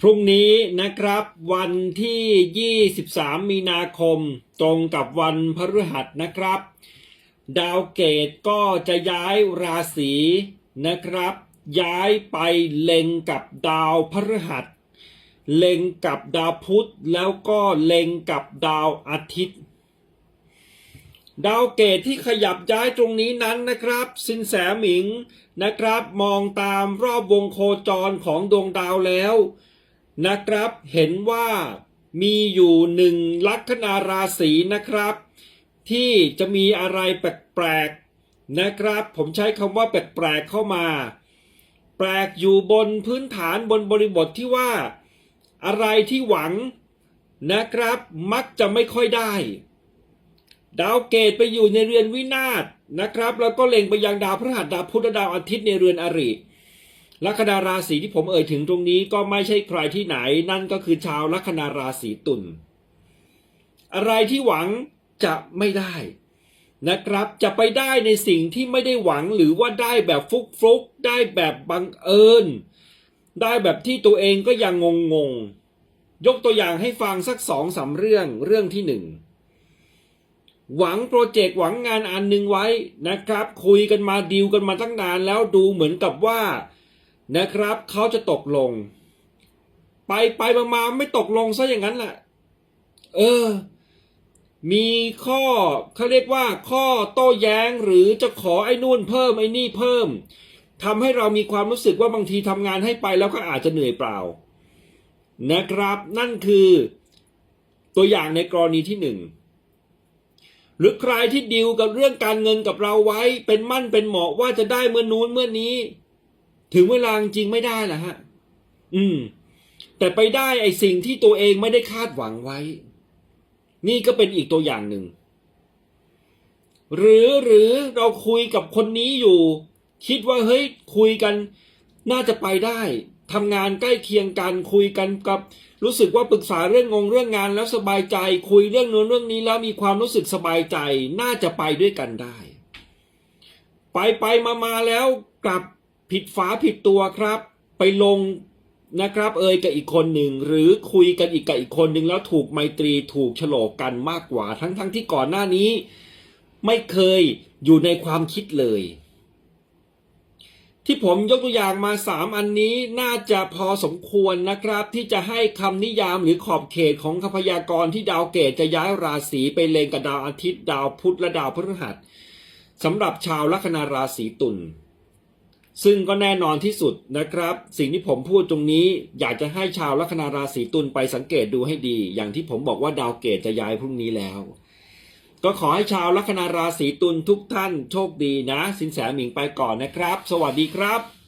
พรุ่งนี้นะครับวันที่ 23 มีนาคม ตรงกับวันพฤหัสนะครับ ดาวเกตก็จะย้ายราศีนะครับ ย้ายไปเล็งกับดาวพฤหัส เล็งกับดาวพุธแล้วก็เล็งกับดาวอาทิตย์ ดาวเกตที่ขยับย้ายตรงนี้นั้นนะครับ สินแสหมิงนะครับ มองตามรอบวงโคจรของดวงดาวแล้ว นะครับเห็นว่ามีอยู่หนึ่งลัคนาราศีนะครับ ที่จะมีอะไรแปลกๆนะครับ ผมใช้คำว่าแปลกๆเข้ามา แปลกอยู่บนพื้นฐานบนบริบทที่ว่า อะไรที่หวังนะครับมักจะไม่ค่อยได้ ดาวเกตไปอยู่ในเรือนวินาศนะครับ แล้วก็เล็งไปยังดาวพฤหัสดาวพุธดาวอาทิตย์ในเรือนอริ ลัคนาราศีที่ผมเอ่ยถึงตรงนี้ก็ไม่ใช่ใครที่ไหน นั่นก็คือชาวลัคนาราศีตุลอะไรที่หวังจะไม่ได้นะครับ จะไปได้ในสิ่งที่ไม่ได้หวังหรือว่าได้แบบฟุกฟุกได้แบบบังเอิญ ได้แบบที่ตัวเองก็ยังงงงๆยกตัวอย่างให้ฟังสักสองสามเรื่องเรื่องที่หนึ่งหวังโปรเจกต์หวังงานอันหนึ่งไว้นะครับ คุยกันมาดีลกันมาตั้งนานแล้วดูเหมือนกับว่า นะครับเขาจะตกลง ไปไปมาไม่ตกลงซะอย่างนั้นแหละเออ มีข้อเขาเรียกว่า ข้อโต้แย้งหรือจะขอไอ้นู่นเพิ่มไอ้นี่เพิ่มทำให้เรามีความรู้สึกว่าบางทีทำงานให้ไปแล้วก็อาจจะเหนื่อยเปล่า นะครับนั่นคือตัวอย่างในกรณีที่หนึ่งหรือใครที่ดิวกับเรื่องการเงินกับเราไว้เป็นมั่นเป็นเหมาะว่าจะได้เมื่อนู้นเมื่อนี้ ถึงเวลาจริงไม่ได้ละฮะ อืม แต่ไปได้ไอสิ่งที่ตัวเองไม่ได้คาดหวังไว้ นี่ก็เป็นอีกตัวอย่างหนึ่ง หรือหรือเราคุยกับคนนี้อยู่ คิดว่าเฮ้ยคุยกัน น่าจะไปได้ทำงานใกล้เคียงกันคุยกันกับ รู้สึกว่าปรึกษาเรื่องงงเรื่องงานแล้วสบายใจ คุยเรื่องนู้นเรื่องนี้แล้วมีความรู้สึกสบายใจ น่าจะไปด้วยกันได้ ไปไปมามาแล้วกลับ ผิดฝาผิดตัวครับ ไปลงนะครับ เอ่ยกับอีกคนหนึ่งหรือคุยกันอีกกับอีกคนหนึ่งแล้วถูกไมตรีถูกโฉลกกันมากกว่า ทั้งทั้งที่ก่อนหน้านี้ ไม่เคยอยู่ในความคิดเลย ที่ผมยกตัวอย่างมาสามอันนี้น่าจะพอสมควรนะครับ ที่จะให้คำนิยามหรือขอบเขตของคพยากรที่ดาวเกตจะย้ายราศีไปเลงกับดาวอาทิตย์ ดาวพุธและดาวพฤหัสสำหรับชาวลัคนาราศีตุล ซึ่งก็แน่นอนที่สุดนะครับ สิ่งที่ผมพูดตรงนี้ อยากจะให้ชาวลัคนาราศีตุลไปสังเกตดูให้ดี อย่างที่ผมบอกว่าดาวเกตจะย้ายพรุ่งนี้แล้ว ก็ขอให้ชาวลัคนาราศีตุลทุกท่านโชคดีนะ สินแสหมิงไปก่อนนะครับ สวัสดีครับ